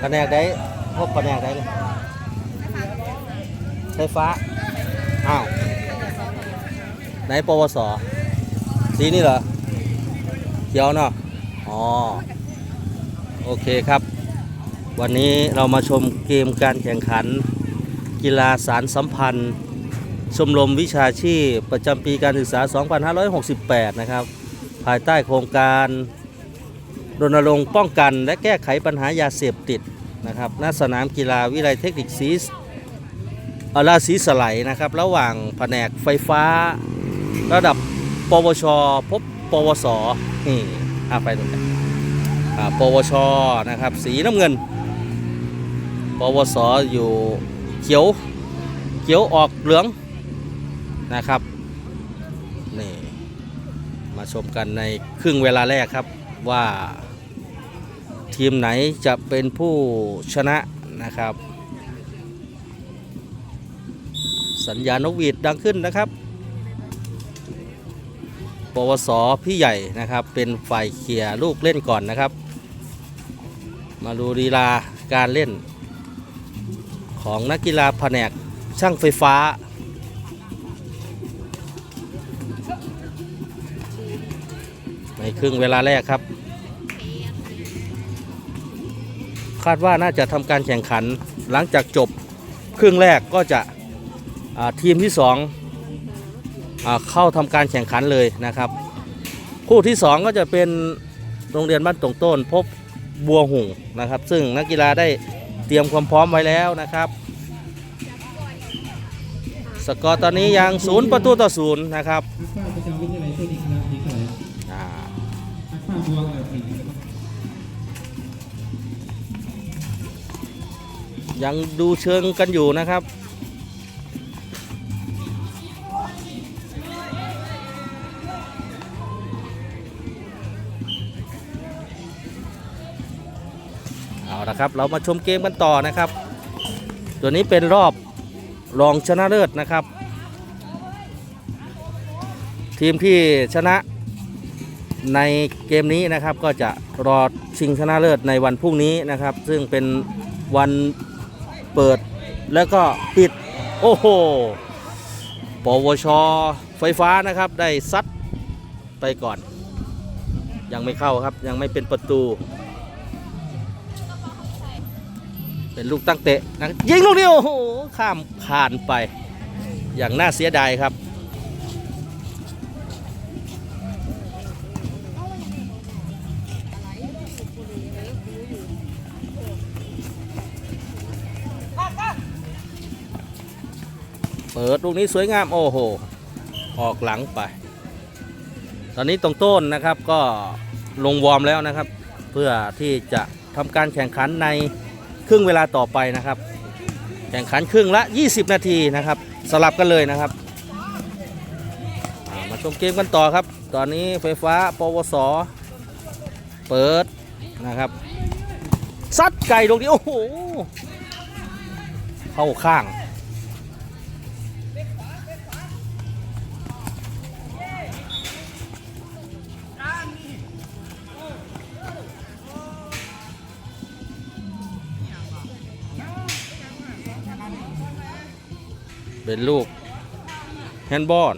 แผนกได้พวกแผนกได้เลยไฟฟ้า อ้าว ไหนปวสสีนี่เหรอ เขียวเนาะ อ๋อ โอเคครับ วันนี้เรามาชมเกมการแข่งขัน กีฬาสารสัมพันธ์ ชมรมวิชาชีพประจำปีการศึกษา 2568 นะครับ ภายใต้โครงการ รณรงค์ป้องกันและแก้ไขปัญหายาเสพติดนะครับณสนามกีฬาวิไลเทคนิคซีสอาราศีสไลนะครับ ระหว่างแผนกไฟฟ้า ระดับปวช พบปวสนี่อะไปตรงนี้ปวชนะครับ สีน้ำเงิน ปวสอยู่เขียวเขียวออกเหลืองนะครับนี่มาชมกันในครึ่งเวลาแรกครับว่า ทีมไหนจะเป็นผู้ชนะนะครับ สัญญาณนกหวีดดังขึ้นนะครับ ปวสพี่ใหญ่นะครับเป็นฝ่ายเขี่ยลูกเล่นก่อนนะครับ มาดูลีลาการเล่น ของนักกีฬาแผนกช่างไฟฟ้าในครึ่งเวลาแรกครับ คาดว่าน่าจะทำการแข่งขันหลังจากจบครึ่งแรกก็จะทีมที่สองเข้าทำการแข่งขันเลยนะครับ คู่ที่ 2 ก็จะเป็นโรงเรียนบ้านตงต้น พบบัวหุ่งนะครับ ซึ่งนักกีฬาได้เตรียมความพร้อมไว้แล้วนะครับ สกอร์ตอนนี้ยังศูนย์ประตูต่อศูนย์นะครับ ยังดูเชิงกันอยู่นะครับ เอาละครับเรามาชมเกมกันต่อนะครับ ตัวนี้เป็นรอบรองชนะเลิศนะครับ ทีมที่ชนะในเกมนี้นะครับก็จะรอชิงชนะเลิศในวันพรุ่งนี้นะครับ ซึ่งเป็นวัน เปิดแล้วก็ปิด โอ้โห ปวช ไฟฟ้านะครับได้ซัดไปก่อน ยังไม่เข้าครับยังไม่เป็นประตู เป็นลูกตั้งเตะนะยิงลูกเดียวโอ้โห ข้ามผ่านไป อย่างน่าเสียดายครับ ปิดลูกนี้สวยงามโอ้โห ออกหลังไป ตอนนี้ตรงต้นนะครับก็ลงวอร์มแล้วนะครับ เพื่อที่จะทำการแข่งขันในครึ่งเวลาต่อไปนะครับ แข่งขันครึ่งละ 20 นาทีนะครับ สลับกันเลยนะครับามาชมเกมกันต่อครับ ตอนนี้ไฟฟ้าปวส เปิดนะครับซัดไก่ลงนี้โอ้โหเข้าข้าง เป็นลูกแฮนด์บอล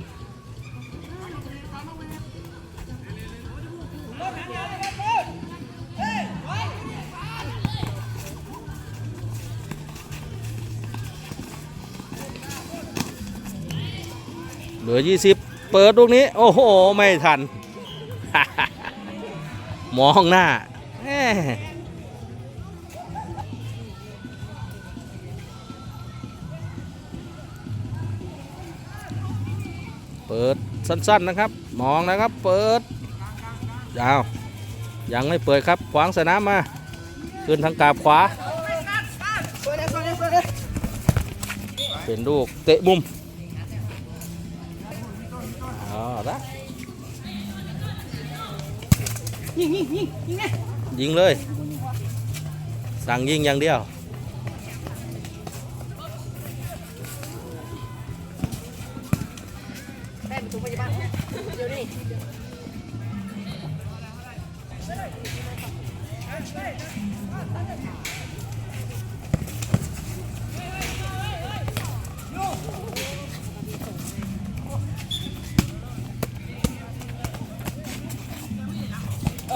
เหลือ 20 เปิดลูกนี้ โอ้โห ไม่ทัน มองหน้า ปิดสั้นๆนะครับ มองนะครับ เปิดยาวยังไม่เปิดครับ ขวางสนามมา ขึ้นทางกาบขวา เป็นลูกเตะมุมอ๋อละยิงยิงยิงยิงเลย สั่งยิงอย่างเดียว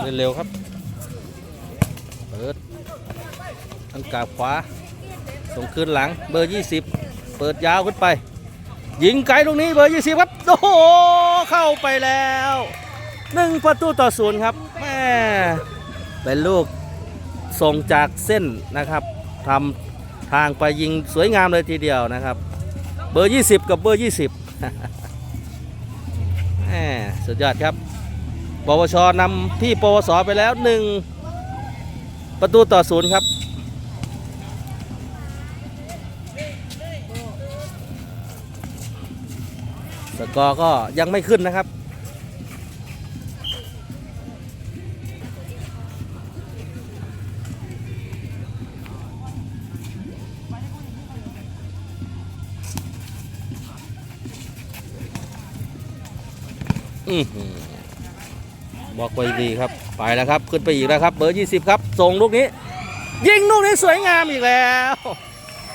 เล่นเร็วครับ เปิดทางกาบขวา ส่งคืนหลังเบอร์ 20 เปิดยาวขึ้นไป ยิงไกลตรงนี้เบอร์ 20 ครับ โอ้โห เข้าไปแล้วหนึ่งประตูต่อศูนย์ครับแม่เป็นลูกส่งจากเส้นนะครับทำทางไปยิงสวยงามเลยทีเดียวนะครับ เบอร์ 20 กับเบอร์ 20แหม่สุดยอดครับ ปวชนำที่ปวสไปแล้วหนึ่งประตูต่อศูนย์ครับ สกอร์ก็ยังไม่ขึ้นนะครับอือ บอกไว้ดีครับ ไปแล้วครับ ขึ้นไปอีกแล้วครับ เบอร์20 ครับ ส่งลูกนี้ ยิงลูกนี้สวยงามอีกแล้ว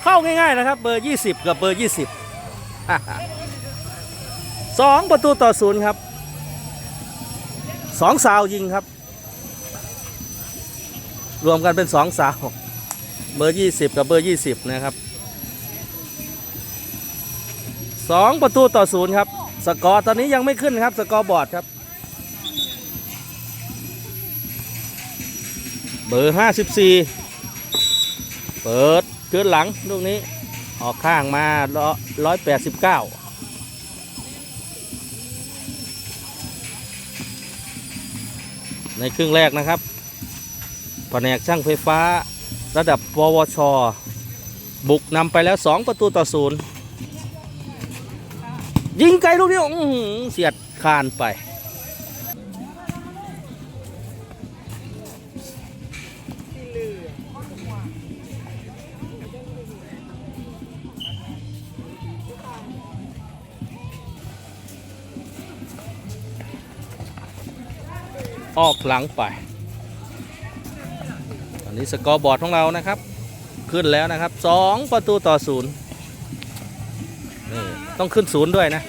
เข้าง่ายๆนะครับ เบอร์ 20 กับเบอร์ 20สองประตูต่อศูนย์ครับสองสาวยิงครับ รวมกันเป็นสองสาว เบอร์ 20 กับเบอร์ 20 นะครับสองประตูต่อศูนย์ครับ สกอร์ตอนนี้ยังไม่ขึ้นครับ สกอร์บอร์ดครับ เบอร์ 54 เปิดขึ้นหลังลูกนี้ ออกข้างมาร้อยแปดสิบเก้าในครึ่งแรกนะครับแผนกช่างไฟฟ้าระดับปวช บุกนำไปแล้ว 2 ประตูต่อศูนย์ยิงไกลลูกนี้อื้อหือเสียดคานไป ออกหลังไป ตอนนี้สกอร์บอร์ดของเรานะครับ ขึ้นแล้วนะครับ 2 ประตูต่อศูนย์นี่ต้องขึ้นศูนย์ด้วยนะ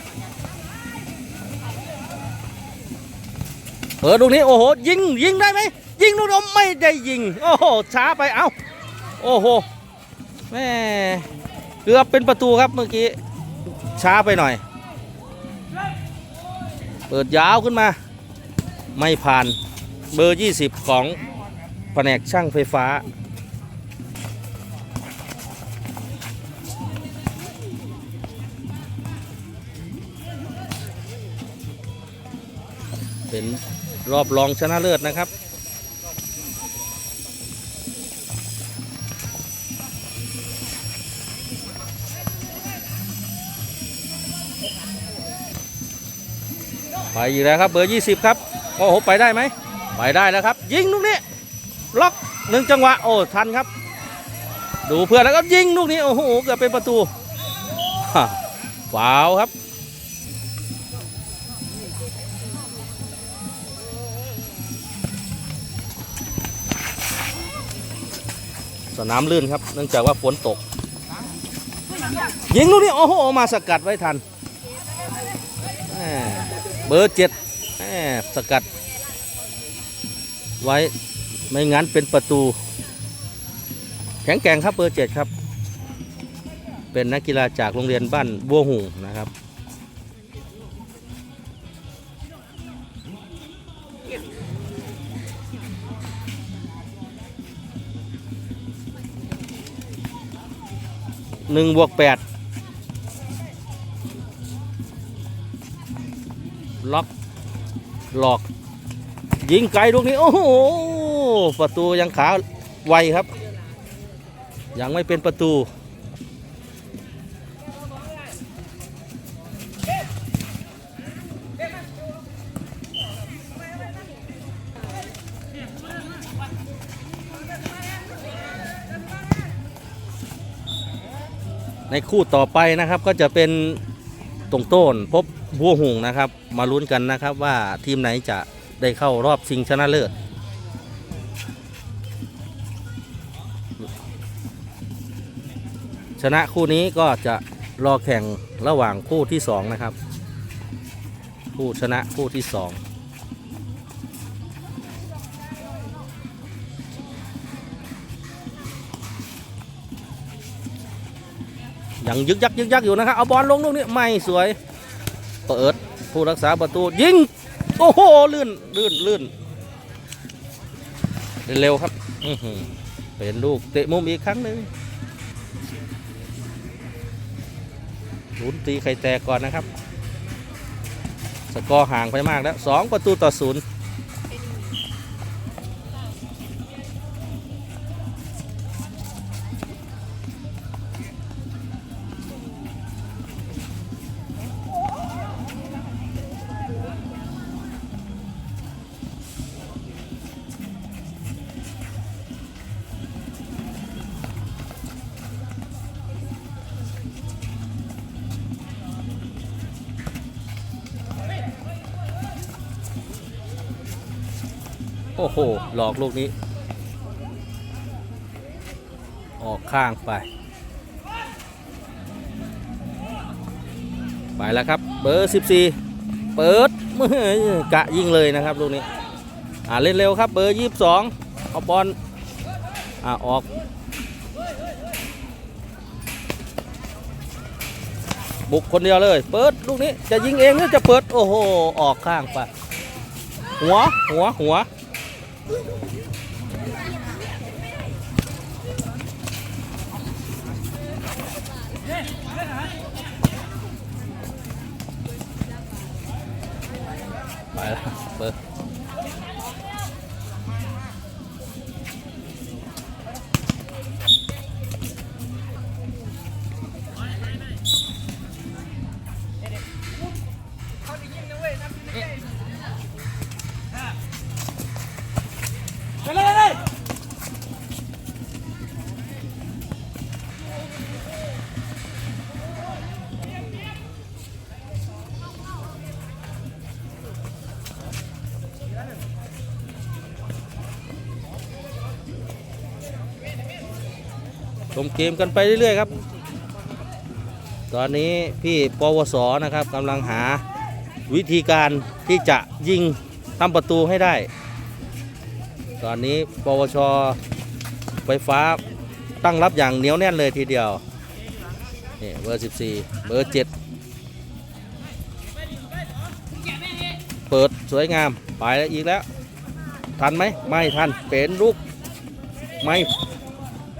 เออลูกนี้โอ้โหยิงยิงได้ไหมยิงลูกนี้ไม่ได้ยิง โอ้โหช้าไปเอ้าโอ้โหแม่เกือบเป็นประตูครับเมื่อกี้ช้าไปหน่อย เปิดยาวขึ้นมา ไม่ผ่านเบอร์ 20 ของแผนกช่างไฟฟ้า เป็นรอบรองชนะเลิศนะครับไปอีกแล้วครับเบอร์ 20 ครับ โอ้โหไปได้ไหมไปได้แล้วครับ ยิงลูกนี้ล็อกหนึ่งจังหวะโอ้ทันครับ ดูเพื่อนแล้วก็ยิงลูกนี้โอ้โหเกือบเป็นประตูฮ่าฟาวครับ สนามลื่นครับ เนื่องจากว่าฝนตก ยิงลูกนี้โอ้โหมาสกัดไว้ทัน เบอร์เจ็ด สกัด ไว้ไม่งั้นเป็นประตู แข็งแกร่งครับเบอร์เจ็ดครับ เป็นนักกีฬาจากโรงเรียนบ้านบัวหูนะครับหนึ่งบวกแปด หลอก ยิงไกลลูกนี้ โอ้โหประตูยังขาไวครับ ยังไม่เป็นประตูในคู่ต่อไปนะครับก็จะเป็นตรงโต้นพบ บัวหงนะครับ มาลุ้นกันนะครับว่าทีมไหนจะได้เข้ารอบชิงชนะเลิศชนะคู่นี้ก็จะรอแข่งระหว่างคู่ที่สองนะครับ คู่ชนะคู่ที่สองยังยึกยักยึกยักอยู่นะครับ เอาบอลลงลูกนี้ไม่สวย เปิด ผู้รักษาประตูยิง โอ้โห ลื่นลื่นลื่นเร็วครับเป็นลูกเตะมุมอีกครั้งหนึ่งลุ้นตีไข่แตกก่อนนะครับ สกอร์ห่างไปมากแล้วสองประตูต่อศูนย์ อ้โห หลอกลูกนี้ ออกข้างไป ไปแล้วครับ เบอร์ 14 เปิดมือกะยิงเลยนะครับลูกนี้ อ่าเล่นเร็วครับ เบอร์ 22 เอาบอล อ่าออกบุกคนเดียวเลย เปิดลูกนี้จะยิงเองหรือจะเปิด โอ้โห ออกข้างไป หัว หัว หัว ไปแมเกมกันไปเรื่อยๆครับ ตอนนี้พี่ปวสนะครับกำลังหาวิธีการที่จะยิงทำประตูให้ได้ ตอนนี้ปวชไฟฟ้าตั้งรับอย่างเหนียวแน่นเลยทีเดียวนี่เบอร์ 14 เบอร์ 7 เปิดสวยงาม ไปแล้วอีกแล้ว ทันไหม ไม่ทัน เป็นลูก ไม่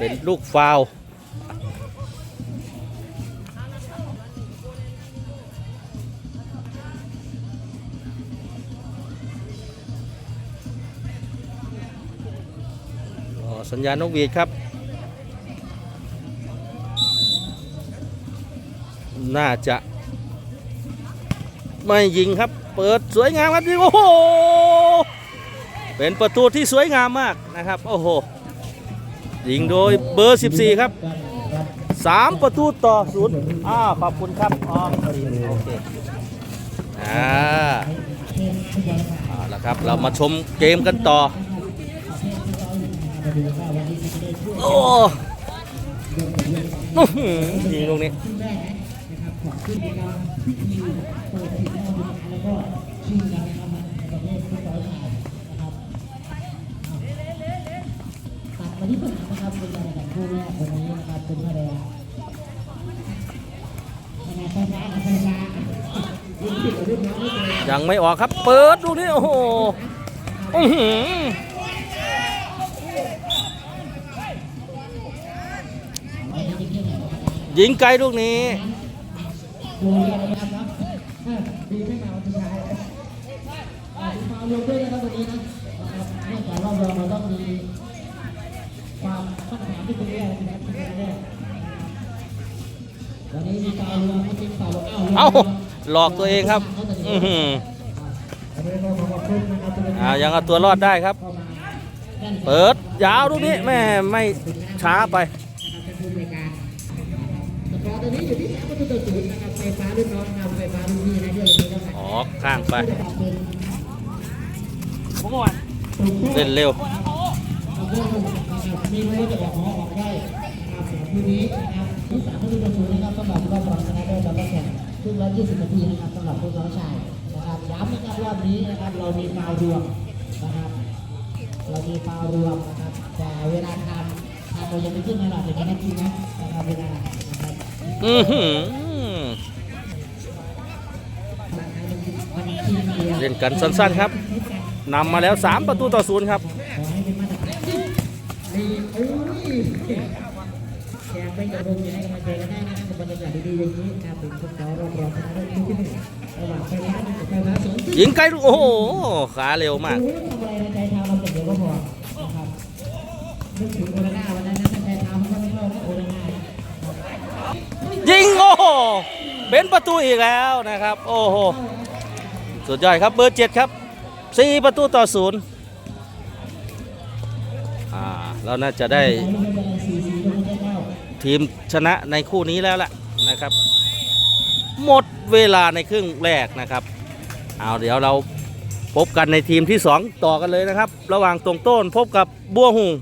เป็นลูกฟาวสัญญาณนกหวีดครับ น่าจะ ไม่ยิงครับ เปิดสวยงามครับยิโอ้โห เป็นประตูที่สวยงามมากนะครับ โอ้โห ยิงโดยเบอร์ 14 ครับ 3 ประตูต่อศูนย์อ้าวขอบคุณครับอ๋อโอเคอ่าเอาละครับ เรามาชมเกมกันต่อ โอ้อื้อหือยิงตรงนี้ ตัดมาที่ปัญหานะครับเป็นการแข่งคู่แรกวันนี้นะครับเป็นคะแนนคะแนนไฟฟ้ากับไฟฟ้ารุ่นพี่กับรุ่นน้องไม่เป็นยังไม่ออกครับ เปิดลูกนี้โอ้โหอื้อหือยิงไกลลูกนี้ ดูกันนะครับเนาะดีไม่มาวันสุดท้ายอ่าดูฟาวลงด้วยนะครับวันนี้นะนะครับนองจากรอบรองเราต้องมี ที่เป็นเรื่องนะครับที่เป็นเรื่องวันนี้มีฟาวรวมก็เป็นฟาวลงเอ้าเอ้าหลอกตัวเองครับอื้อหือวันนี้ก็ขอขอบคุณนะครับที่เป็นอ่ายังเอาตัวรอดได้ครับเข้ามาแน่นเปิดยาวลูกนี้แม่ไม่ช้าไปนะครับเป็นผู้บริการสกอร์ตอนนี้อยู่ที่สามประตูต่อศูนย์นะครับไฟฟ้ารุ่นน้องนำไฟฟ้ารุ่นพี่นะด้วยวันนี้นะครับออกข้างไปผู้จัดการเป็นเล่นเร็ว เอาเรื่องนะครับมีรู้จะออกหอออกได้นะครับสำหรับคู่นี้นะครับที่สามประตูต่อศูนนะครับสำหรับรอบรองชนะเลิศเราก็แข่งครึ่งละ20นาทีนะครับสำหรับผู้น้องชายนะครับย้ำนะครับรอบนี้นะครับเรามีฟาวรวมนะครับ เรามีฟาวรวมนะครับแต่เวลาทำทำเรายังไม่ขึ้นมาหรอกเดี๋ยวจะได้คิดนะนะครับเวลานะครับอือหือมันทีมเดียวเล่นกันสั้นๆครับนำมาแล้ว 3 ประตูต่อศูนย์ครับ ขอ นี่โอ้ยแชร์ไปกับวงอยู่ในกำลังใจกันได้นะครับกับบรรยากาศดีๆอย่างนี้ครับเป็นพวกเรารอบรองชนะเลิศคู่ที่หนึ่งระหว่างไฟฟ้ากับไฟฟ้าสองทีมยิงไกลลูกโอ้โหขาเร็วมากโอ้ยทำอะไรในใจเท้าเราอย่างเดียวก็พอนะครับนึกถึงโอนาน่าวันนั้นนะใจเท้ามันก็ไม่เข้านะโอนาน่านะยิงโอ้โหเป็นประตูอีกแล้วนะครับ โอ้โหสุดยอดครับเบอร์เจ็ดครับ4ประตูต่อศูนย์อ่า เราน่าจะได้ทีมชนะในคู่นี้แล้วล่ะนะครับ หมดเวลาในครึ่งแรกนะครับเอาเดี๋ยวเราพบกันในทีมที่ 2 ต่อกันเลยนะครับ ระหว่างตรงต้นพบกับบัวหุง